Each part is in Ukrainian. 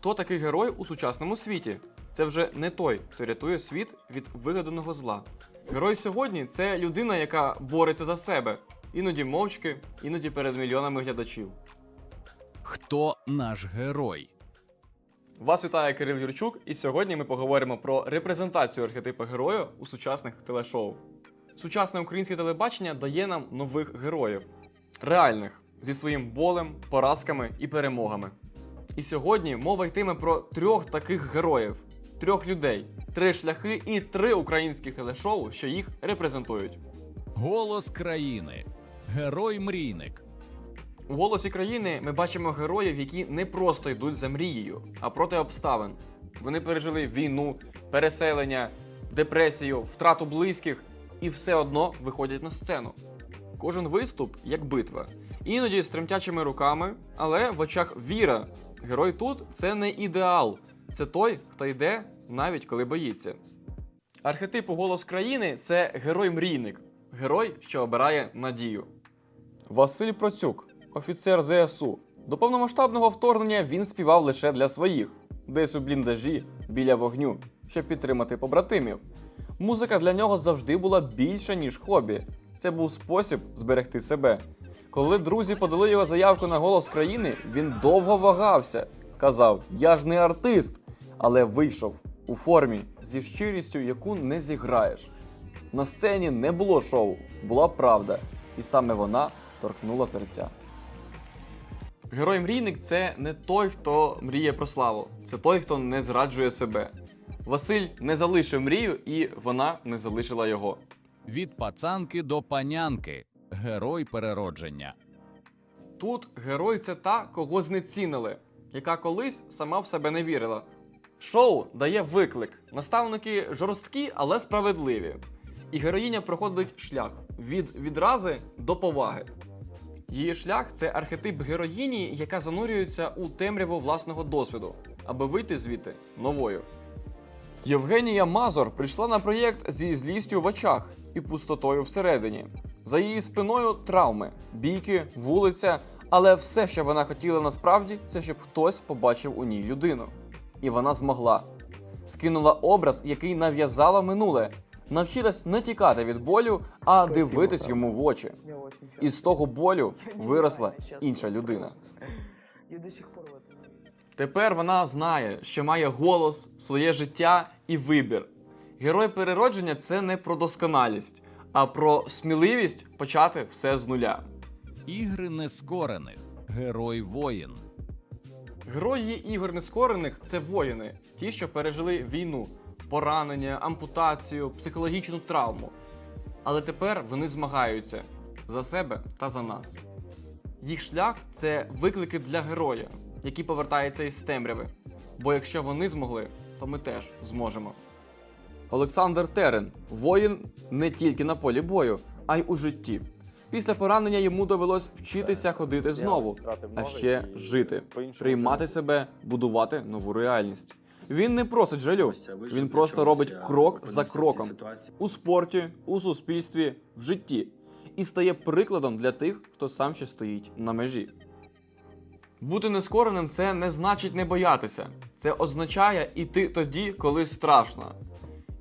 Хто такий герой у сучасному світі? Це вже не той, хто рятує світ від вигаданого зла. Герой сьогодні це людина, яка бореться за себе, іноді мовчки, іноді перед мільйонами глядачів. Хто наш герой? Вас вітає Кирил Юрчук, і сьогодні ми поговоримо про репрезентацію архетипа героя у сучасних телешоу. Сучасне українське телебачення дає нам нових героїв, реальних, зі своїм болем, поразками і перемогами. І сьогодні мова йтиме про трьох таких героїв, трьох людей, три шляхи і три українських телешоу, що їх репрезентують. Голос країни. Герой-мрійник. У голосі країни ми бачимо героїв, які не просто йдуть за мрією, а проти обставин. Вони пережили війну, переселення, депресію, втрату близьких і все одно виходять на сцену. Кожен виступ як битва. Іноді з тремтячими руками, але в очах віра. Герой тут це не ідеал, це той, хто йде навіть коли боїться. Архетип голос країни це герой-мрійник, герой, що обирає надію. Василь Процюк, офіцер ЗСУ. До повномасштабного вторгнення він співав лише для своїх, десь у бліндажі біля вогню, щоб підтримати побратимів. Музика для нього завжди була більше, ніж хобі. Це був спосіб зберегти себе. Коли друзі подали його заявку на голос країни, він довго вагався. Казав: Я ж не артист, але вийшов у формі зі щирістю, яку не зіграєш. На сцені не було шоу, була правда, і саме вона торкнула серця. Герой-мрійник це не той, хто мріє про славу, це той, хто не зраджує себе. Василь не залишив мрію, і вона не залишила його. Від пацанки до панянки. Герой переродження. Тут герой це та, кого знецінили, яка колись сама в себе не вірила. Шоу дає виклик. Наставники жорсткі, але справедливі. І героїня проходить шлях від відрази до поваги. Її шлях це архетип героїні, яка занурюється у темряву власного досвіду, аби вийти звідти новою. Євгенія Мазор прийшла на проєкт зі злістю в очах і пустотою всередині. За її спиною травми, бійки, вулиця, але все, що вона хотіла насправді, це щоб хтось побачив у ній людину. І вона змогла. Скинула образ, який нав'язала минуле, навчилась не тікати від болю, а дивитись йому в очі. І з того болю виросла інша людина. Тепер вона знає, що має голос, своє життя і вибір. Герой переродження це не про досконалість, а про сміливість почати все з нуля. Ігри нескорених. Герой воїн. Герої ігор нескорених це воїни, ті, що пережили війну, поранення, ампутацію, психологічну травму. Але тепер вони змагаються за себе та за нас. Їх шлях це виклики для героя, який повертається із темряви. Бо якщо вони змогли, то ми теж зможемо. Олександр Терен воїн не тільки на полі бою, а й у житті. Після поранення йому довелось вчитися ходити знову, а ще жити, приймати себе, будувати нову реальність. Він не просить жалю, він просто робить крок за кроком у спорті, у суспільстві, в житті і стає прикладом для тих, хто сам ще стоїть на межі. Бути нескореним це не значить не боятися. Це означає іти тоді, коли страшно,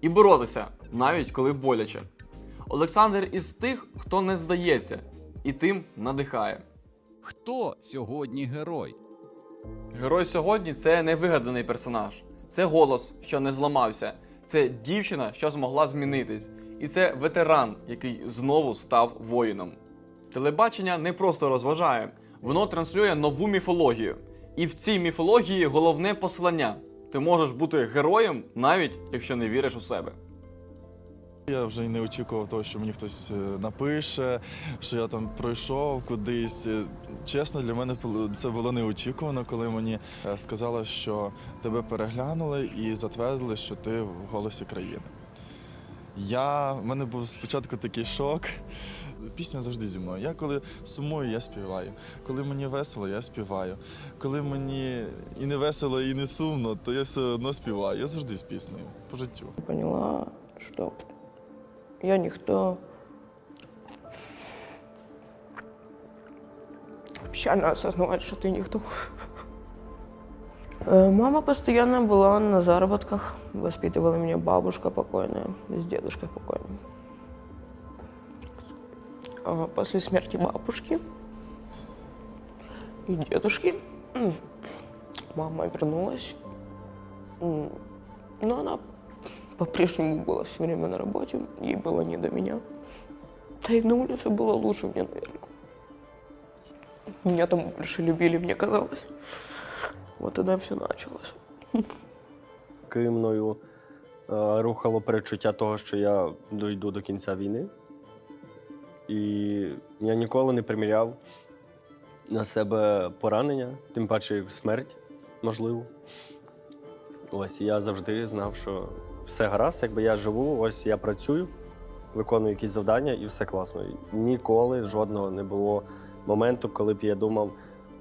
і боротися, навіть коли боляче. Олександр із тих, хто не здається, і тим надихає. Хто сьогодні герой? Герой сьогодні це не вигаданий персонаж, це голос, що не зламався, це дівчина, що змогла змінитись, і це ветеран, який знову став воїном. Телебачення не просто розважає, воно транслює нову міфологію. І в цій міфології головне послання: ти можеш бути героєм, навіть якщо не віриш у себе. Я вже й не очікував того, що мені хтось е, напише, що я там пройшов кудись. Е, Чесно, для мене це було неочікувано, коли мені е, сказали, що тебе переглянули і затвердили, що ти в голосі країни. Я, в мене був спочатку такий шок. Пісня завжди зі мною. Я коли сумую, я співаю. Коли мені весело, я співаю. Коли мені і не весело, і не сумно, то я все одно співаю. Я завжди з піснею по життю. Поняла, что я никто. Печально осознавать, что ты никто. Э, Мама постоянно была на заработках, воспитывала меня бабушка покойная, с дедушкой покойным. А После смерти бабушки и дедушки м, мама вернулась. М, Но она по-прежнему была все время на работе, ей было не до меня. Да и на улице было лучше мне, наверное. Меня там больше любили, мне казалось. Вот тогда все началось. Ки мною е, рухало перечуття того, що я дойду до кінця війни. І я ніколи не приміряв на себе поранення, тим паче смерть, можливо. Ось я завжди знав, що все гаразд, якби я живу, ось я працюю, виконую якісь завдання і все класно. Ніколи жодного не було моменту, коли б я думав,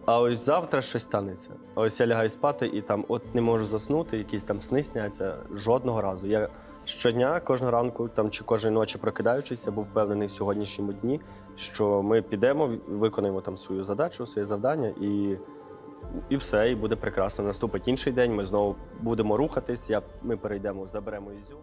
а ось завтра щось станеться. А ось я лягаю спати і там от не можу заснути, якісь там сни сняться. Жодного разу. Я щодня, кожного ранку там чи кожної ночі прокидаючись, я був впевнений в сьогоднішньому дні, що ми підемо, виконаємо там свою задачу, своє завдання і. І все, і буде прекрасно. Наступить інший день. Ми знову будемо рухатись. Я, ми перейдемо, заберемо Ізюм.